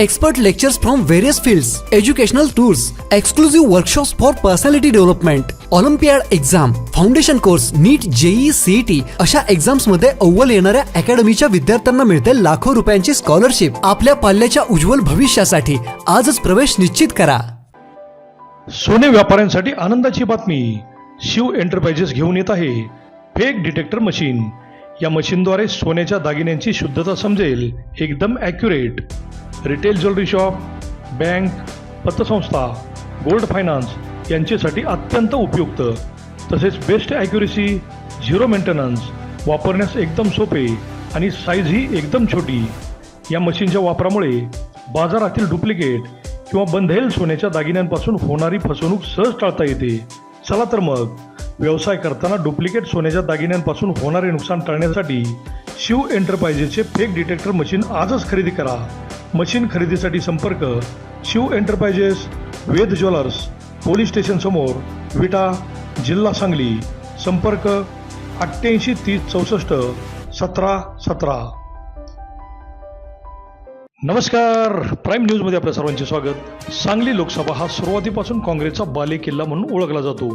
Expert lectures from various fields educational tours exclusive workshops for personality development olympiad exam foundation course NEET JEE CET अशा एक्झाम्समध्ये अव्वल येणाऱ्या अकॅडमीच्या विद्यार्थ्यांना मिळते लाखो रुपयांची स्कॉलरशिप आपल्या पाल्याच्या उज्ज्वल भविष्यासाठी आजच प्रवेश निश्चित करा. सोने व्यापाऱ्यांसाठी आनंदाची बातमी. शिव एंटरप्राइजेस घेऊन येत आहे. फेक डिटेक्टर मशीन या मशीनद्वारे सोन्याच्या दागिन्यांची शुद्धता समजेल. एकदम accurate retail jewellery shop bank पतसंस्था गोल्ड फायनान्स यांच्यासाठी अत्यंत उपयुक्त. तसेच बेस्ट ॲक्युरेसी झिरो मेंटेनन्स वापरण्यास एकदम सोपे आणि साईजही एकदम छोटी. या मशीनच्या वापरामुळे बाजारातील डुप्लिकेट किंवा बंधेल सोन्याच्या दागिन्यांपासून होणारी फसवणूक सहज टाळता येते. चला तर मग व्यवसाय करताना डुप्लिकेट सोन्याच्या दागिन्यांपासून होणारे नुकसान टाळण्यासाठी शिव एंटरप्राइजेसचे फेक डिटेक्टर मशीन आजच खरेदी करा. मशीन खरेदीसाठी संपर्क Shiv enterprises Ved jewellers police station समोर विटा जिल्हा सांगली संपर्क अठ्ठ्याऐंशी तीस चौसष्ट सतरा सतरा. नमस्कार. प्राईम न्यूजमध्ये आपल्या सर्वांचे स्वागत. सांगली लोकसभा हा सुरुवातीपासून काँग्रेसचा बाले किल्ला म्हणून ओळखला जातो.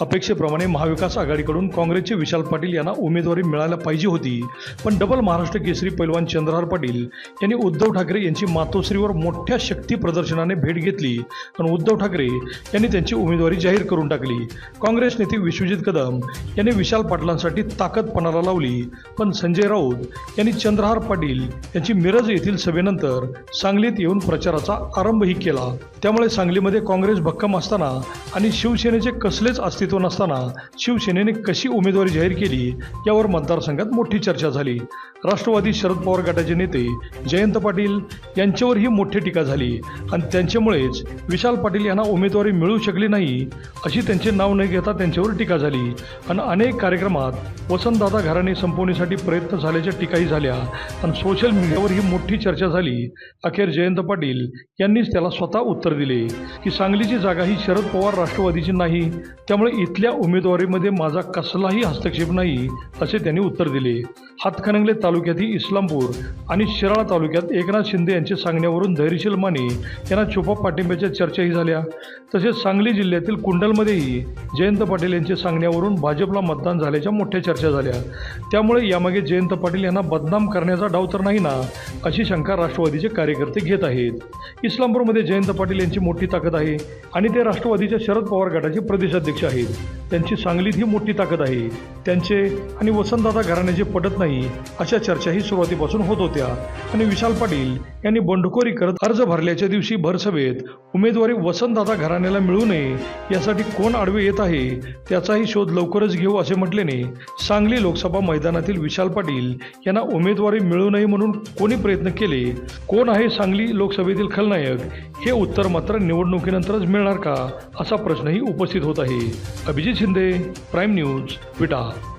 अपेक्षेप्रमाणे महाविकास आघाडीकडून काँग्रेसचे विशाल पाटील यांना उमेदवारी मिळायला पाहिजे होती. पण डबल महाराष्ट्र केसरी पैलवान चंद्रहार पाटील यांनी उद्धव ठाकरे यांची मातोश्रीवर मोठ्या शक्ती प्रदर्शनाने भेट घेतली पण उद्धव ठाकरे यांनी त्यांची उमेदवारी जाहीर करून टाकली. काँग्रेस नेते विश्वजित कदम यांनी विशाल पाटलांसाठी ताकद पणाला लावली. पण संजय राऊत यांनी चंद्रहार पाटील यांची मिरज येथील सभेनंतर सांगलीत येऊन प्रचाराचा आरंभही केला. त्यामुळे सांगलीमध्ये काँग्रेस भक्कम असताना आणि शिवसेनेचे कसलेच अस्तित्व नसताना शिवसेनेने कशी उमेदवारी जाहीर केली यावर मतदारसंघात मोठी चर्चा झाली. राष्ट्रवादी शरद पवार गटाचे नेते जयंत पाटील यांच्यावरही मोठी टीका झाली आणि त्यांच्यामुळेच विशाल पाटील यांना उमेदवारी मिळू शकली नाही अशी त्यांचे नाव न घेता त्यांच्यावर टीका झाली आणि अनेक कार्यक्रमात वसंतदादा घराणे संपवण्यासाठी प्रयत्न झाल्याच्या टीकाही झाल्या आणि सोशल मीडियावर ही मोठी चर्चा झाली. अखेर जयंत पाटील यांनीच त्याला स्वतः उत्तर दिले की सांगलीची जागा ही शरद पवार राष्ट्रवादीची नाही त्यामुळे इथल्या उमेदवारीमध्ये माझा कसलाही हस्तक्षेप नाही असे त्यांनी उत्तर दिले. हातखनंगले तालुक्यातील इस्लामपूर आणि शिराळा तालुक्यात एकनाथ शिंदे यांच्या सांगण्यावरून धैर्यशील माने यांना छुपा पाठिंब्याच्या चर्चाही झाल्या. तसेच सांगली जिल्ह्यातील कुंडलमध्येही जयंत पाटील यांच्या सांगण्यावरून भाजपला मतदान झाल्याच्या मोठ्या चर्चा झाल्या. त्यामुळे यामागे जयंत पाटील यांना बदनाम करण्याचा डाव तर नाही ना अशी शंका राष्ट्रवादी राष्ट्रवादीचे कार्यकर्ते घेत आहेत. इस्लामपूरमध्ये जयंत पाटील यांची मोठी ताकद आहे आणि ते राष्ट्रवादीच्या शरद पवार गटाचे प्रदेशाध्यक्ष आहेत. त्यांची सांगलीत ही मोठी ताकद आहे. त्यांचे आणि वसंतदादा घराण्याचे पटत नाही अशा चर्चाही सुरुवातीपासून होत होत्या. आणि विशाल पाटील यांनी बंडखोरी करत अर्ज भरल्याच्या दिवशी भरसभेत उमेदवारी वसंतदादा घराण्याला मिळू नये यासाठी कोण आडवे येत आहे त्याचाही शोध लवकरच घेऊ असे म्हटल्याने सांगली लोकसभा मैदानातील विशाल पाटील यांना उमेदवारी मिळू नये म्हणून कोणी प्रयत्न केले कोण आहे सांगली लोकसभेतील खलनायक? हे उत्तर मात्र निवडणुकीनंतरच मिळणार का? असा प्रश्नही उपस्थित होत आहे. Abhijit Shinde prime news Vita.